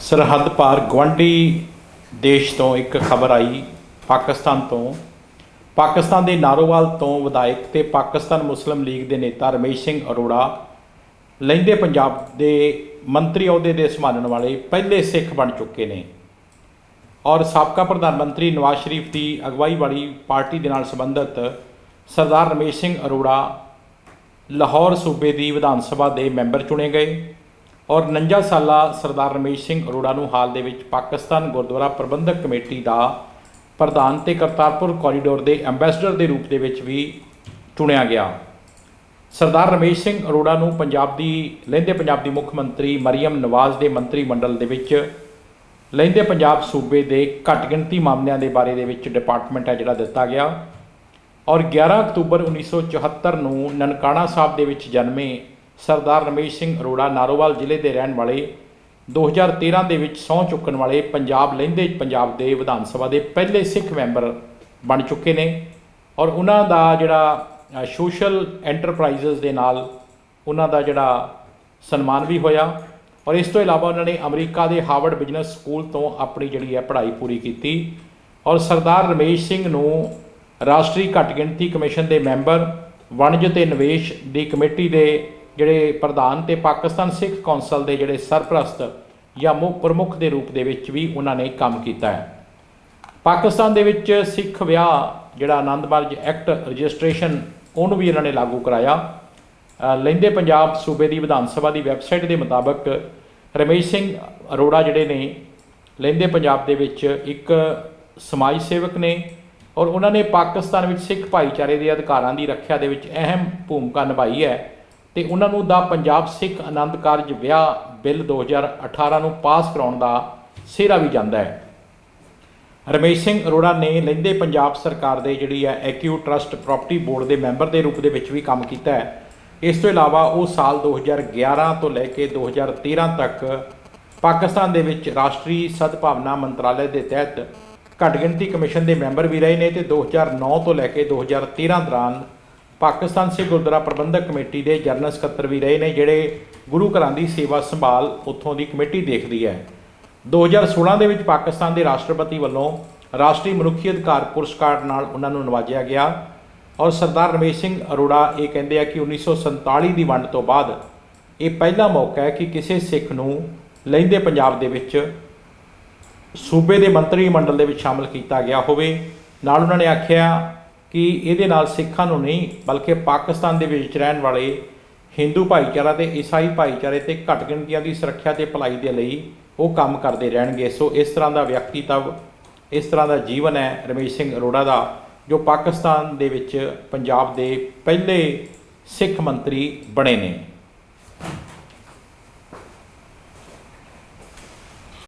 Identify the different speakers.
Speaker 1: ਸਰਹੱਦ ਪਾਰ ਗਵਾਂਢੀ ਦੇਸ਼ ਤੋਂ ਇੱਕ ਖਬਰ ਆਈ ਪਾਕਿਸਤਾਨ ਤੋਂ। ਪਾਕਿਸਤਾਨ ਦੇ ਨਾਰੋਵਾਲ ਤੋਂ ਵਿਧਾਇਕ ਤੇ ਪਾਕਿਸਤਾਨ ਮੁਸਲਿਮ ਲੀਗ ਦੇ ਨੇਤਾ ਰਮੇਸ਼ ਸਿੰਘ ਅਰੋੜਾ ਲਹਿੰਦੇ ਪੰਜਾਬ ਦੇ ਮੰਤਰੀ ਅਹੁਦੇ ਦੇ ਸੰਭਾਲਣ ਵਾਲੇ ਪਹਿਲੇ ਸਿੱਖ ਬਣ ਚੁੱਕੇ ਨੇ। ਔਰ ਸਾਬਕਾ ਪ੍ਰਧਾਨ ਮੰਤਰੀ ਨਵਾਜ਼ ਸ਼ਰੀਫ ਦੀ ਅਗਵਾਈ ਵਾਲੀ ਪਾਰਟੀ ਦੇ ਨਾਲ ਸੰਬੰਧਿਤ ਸਰਦਾਰ ਰਮੇਸ਼ ਸਿੰਘ ਅਰੋੜਾ ਲਾਹੌਰ ਸੂਬੇ ਦੀ ਵਿਧਾਨ ਸਭਾ ਦੇ ਮੈਂਬਰ ਚੁਣੇ ਗਏ। ਔਰ 49 ਸਾਲਾ ਸਰਦਾਰ ਰਮੇਸ਼ ਸਿੰਘ ਅਰੋੜਾ ਨੂੰ ਹਾਲ ਦੇ ਵਿੱਚ ਪਾਕਿਸਤਾਨ ਗੁਰਦੁਆਰਾ ਪ੍ਰਬੰਧਕ ਕਮੇਟੀ ਦਾ ਪ੍ਰਧਾਨ ਤੇ ਕਰਤਾਰਪੁਰ ਕੋਰੀਡੋਰ ਦੇ ਐਮਬੈਸਡਰ ਦੇ ਰੂਪ ਦੇ ਵਿੱਚ ਵੀ ਚੁਣਿਆ ਗਿਆ। ਸਰਦਾਰ ਰਮੇਸ਼ ਸਿੰਘ ਅਰੋੜਾ ਨੂੰ ਪੰਜਾਬ ਦੀ, ਲਹਿੰਦੇ ਪੰਜਾਬ ਦੀ ਮੁੱਖ ਮੰਤਰੀ ਮਰੀਮ ਨਵਾਜ਼ ਦੇ ਮੰਤਰੀ ਮੰਡਲ ਦੇ ਵਿੱਚ, ਲਹਿੰਦੇ ਪੰਜਾਬ ਸੂਬੇ ਦੇ ਘੱਟ ਗਿਣਤੀ ਮਾਮਲਿਆਂ ਦੇ ਬਾਰੇ ਦੇ ਵਿੱਚ ਡਿਪਾਰਟਮੈਂਟ ਹੈ ਜਿਹੜਾ ਦਿੱਤਾ ਗਿਆ। ਔਰ 11 ਅਕਤੂਬਰ 1974 ਨੂੰ ਨਨਕਾਣਾ ਸਾਹਿਬ ਦੇ ਵਿੱਚ ਜਨਮੇ ਸਰਦਾਰ ਰਮੇਸ਼ ਸਿੰਘ ਅਰੋੜਾ ਨਾਰੋਵਾਲ ਜ਼ਿਲ੍ਹੇ ਦੇ ਰਹਿਣ ਵਾਲੇ 2013 ਦੇ ਵਿੱਚ ਸਹੁੰ ਚੁੱਕਣ ਵਾਲੇ ਪੰਜਾਬ ਲਹਿੰਦੇ ਪੰਜਾਬ ਦੇ ਵਿਧਾਨ ਸਭਾ ਦੇ ਪਹਿਲੇ ਸਿੱਖ ਮੈਂਬਰ ਬਣ ਚੁੱਕੇ ਨੇ ਔਰ ਉਹਨਾਂ ਦਾ ਜਿਹੜਾ ਸੋਸ਼ਲ ਐਂਟਰਪ੍ਰਾਈਜ਼ਸ ਦੇ ਨਾਲ ਉਹਨਾਂ ਦਾ ਜਿਹੜਾ ਸਨਮਾਨ ਵੀ ਹੋਇਆ ਔਰ ਇਸ ਤੋਂ ਇਲਾਵਾ ਉਹਨਾਂ ਨੇ ਅਮਰੀਕਾ ਦੇ ਹਾਰਵਰਡ ਬਿਜ਼ਨਸ ਸਕੂਲ ਤੋਂ ਆਪਣੀ ਜਿਹੜੀ ਹੈ ਪੜ੍ਹਾਈ ਪੂਰੀ ਕੀਤੀ ਔਰ ਸਰਦਾਰ ਰਮੇਸ਼ ਸਿੰਘ ਨੂੰ ਰਾਸ਼ਟਰੀ ਘੱਟ ਗਿਣਤੀ ਕਮਿਸ਼ਨ ਦੇ ਮੈਂਬਰ, ਵਣਜ ਤੇ ਨਿਵੇਸ਼ ਦੀ ਕਮੇਟੀ ਦੇ ਜਿਹੜੇ ਪ੍ਰਧਾਨ ਤੇ ਪਾਕਿਸਤਾਨ ਸਿੱਖ ਕੌਂਸਲ ਦੇ ਜਿਹੜੇ ਸਰਪ੍ਰਸਤ ਜਾਂ ਮੁੱਖ ਪ੍ਰਮੁੱਖ ਦੇ ਰੂਪ ਦੇ ਵਿੱਚ ਵੀ ਉਹਨਾਂ ਨੇ ਕੰਮ ਕੀਤਾ ਹੈ। ਪਾਕਿਸਤਾਨ ਦੇ ਵਿੱਚ ਸਿੱਖ ਵਿਆਹ ਜਿਹੜਾ ਆਨੰਦ ਮਾਰਜ ਐਕਟ ਰਜਿਸਟ੍ਰੇਸ਼ਨ ਉਹਨੂੰ ਵੀ ਇਹਨਾਂ ਨੇ ਲਾਗੂ ਕਰਾਇਆ। ਅ, ਲਹਿੰਦੇ ਪੰਜਾਬ ਸੂਬੇ ਦੀ ਵਿਧਾਨ ਸਭਾ ਦੀ ਵੈਬਸਾਈਟ ਦੇ ਮੁਤਾਬਕ ਰਮੇਸ਼ ਸਿੰਘ ਅਰੋੜਾ ਜਿਹੜੇ ਨੇ ਲਹਿੰਦੇ ਪੰਜਾਬ ਦੇ ਵਿੱਚ ਇੱਕ ਸਮਾਜ ਸੇਵਕ ਨੇ ਔਰ ਉਹਨਾਂ ਨੇ ਪਾਕਿਸਤਾਨ ਵਿੱਚ ਸਿੱਖ ਭਾਈਚਾਰੇ ਦੇ ਅਧਿਕਾਰਾਂ ਦੀ ਰੱਖਿਆ ਦੇ ਵਿੱਚ ਅਹਿਮ ਭੂਮਿਕਾ ਨਿਭਾਈ ਹੈ। ਤੇ ਉਹਨਾਂ ਨੂੰ ਦਾ ਪੰਜਾਬ ਸਿੱਖ ਆਨੰਦ ਕਾਰਜ ਵਿਆਹ ਬਿੱਲ 2018 ਨੂੰ ਪਾਸ ਕਰਾਉਣ ਦਾ ਸਿਹਰਾ ਵੀ ਜਾਂਦਾ ਹੈ। ਰਮੇਸ਼ ਸਿੰਘ ਅਰੋੜਾ ਨੇ ਲਹਿੰਦੇ ਪੰਜਾਬ ਸਰਕਾਰ ਦੇ ਜਿਹੜੀ ਹੈ ਐਕਿਊ ਟਰਸਟ ਪ੍ਰਾਪਰਟੀ ਬੋਰਡ ਦੇ ਮੈਂਬਰ ਦੇ ਰੂਪ ਦੇ ਵਿੱਚ ਵੀ ਕੰਮ ਕੀਤਾ ਹੈ। ਇਸ ਤੋਂ ਇਲਾਵਾ ਉਹ ਸਾਲ 2011 ਤੋਂ ਲੈ ਕੇ 2013 ਤੱਕ ਪਾਕਿਸਤਾਨ ਦੇ ਵਿੱਚ ਰਾਸ਼ਟਰੀ ਸਦਭਾਵਨਾ ਮੰਤਰਾਲੇ ਦੇ ਤਹਿਤ ਘੱਟ ਗਿਣਤੀ ਕਮਿਸ਼ਨ ਦੇ ਮੈਂਬਰ ਵੀ ਰਹੇ ਨੇ ਤੇ 2009 ਤੋਂ ਲੈ ਕੇ 2013 ਦੌਰਾਨ ਪਾਕਿਸਤਾਨ ਸਿੱਖ ਗੁਰਦੁਆਰਾ ਪ੍ਰਬੰਧਕ ਕਮੇਟੀ ਦੇ ਜਨਰਲ ਸਕੱਤਰ ਵੀ ਰਹੇ ਨੇ, ਜਿਹੜੇ ਗੁਰੂ ਘਰਾਂ ਦੀ ਸੇਵਾ ਸੰਭਾਲ ਉੱਥੋਂ ਦੀ ਕਮੇਟੀ ਦੇਖਦੀ ਹੈ। 2016 ਦੇ ਵਿੱਚ ਪਾਕਿਸਤਾਨ ਦੇ ਰਾਸ਼ਟਰਪਤੀ ਵੱਲੋਂ ਰਾਸ਼ਟਰੀ ਮਨੁੱਖੀ ਅਧਿਕਾਰ ਪੁਰਸਕਾਰ ਨਾਲ ਉਹਨਾਂ ਨੂੰ ਨਵਾਜਿਆ ਗਿਆ ਔਰ ਸਰਦਾਰ ਰਮੇਸ਼ ਸਿੰਘ ਅਰੋੜਾ ਇਹ ਕਹਿੰਦੇ ਆ ਕਿ 1947 ਦੀ ਵੰਡ ਤੋਂ ਬਾਅਦ ਇਹ ਪਹਿਲਾ ਮੌਕਾ ਹੈ ਕਿ ਕਿਸੇ ਸਿੱਖ ਨੂੰ ਲਹਿੰਦੇ ਪੰਜਾਬ ਦੇ ਵਿੱਚ ਸੂਬੇ ਦੇ ਮੰਤਰੀ ਮੰਡਲ ਦੇ ਵਿੱਚ ਸ਼ਾਮਲ ਕੀਤਾ ਗਿਆ ਹੋਵੇ। ਨਾਲ ਉਹਨਾਂ ਨੇ ਆਖਿਆ ਕਿ ਇਹਦੇ ਨਾਲ ਸਿੱਖਾਂ ਨੂੰ ਨਹੀਂ, ਬਲਕਿ ਪਾਕਿਸਤਾਨ ਦੇ ਵਿੱਚ ਰਹਿਣ ਵਾਲੇ ਹਿੰਦੂ ਭਾਈਚਾਰਾ ਤੇ ਈਸਾਈ ਭਾਈਚਾਰੇ ਤੇ ਘੱਟ ਗਿਣਤੀਆਂ ਦੀ ਸੁਰੱਖਿਆ ਤੇ ਭਲਾਈ ਦੇ ਲਈ ਉਹ ਕੰਮ ਕਰਦੇ ਰਹਿਣਗੇ। ਸੋ ਇਸ ਤਰ੍ਹਾਂ ਦਾ ਵਿਅਕਤੀਤਵ ਇਸ ਤਰ੍ਹਾਂ ਦਾ ਜੀਵਨ ਹੈ ਰਮੇਸ਼ ਸਿੰਘ ਅਰੋੜਾ ਦਾ, ਜੋ ਪਾਕਿਸਤਾਨ ਦੇ ਵਿੱਚ ਪੰਜਾਬ ਦੇ ਪਹਿਲੇ ਸਿੱਖ ਮੰਤਰੀ ਬਣੇ ਨੇ।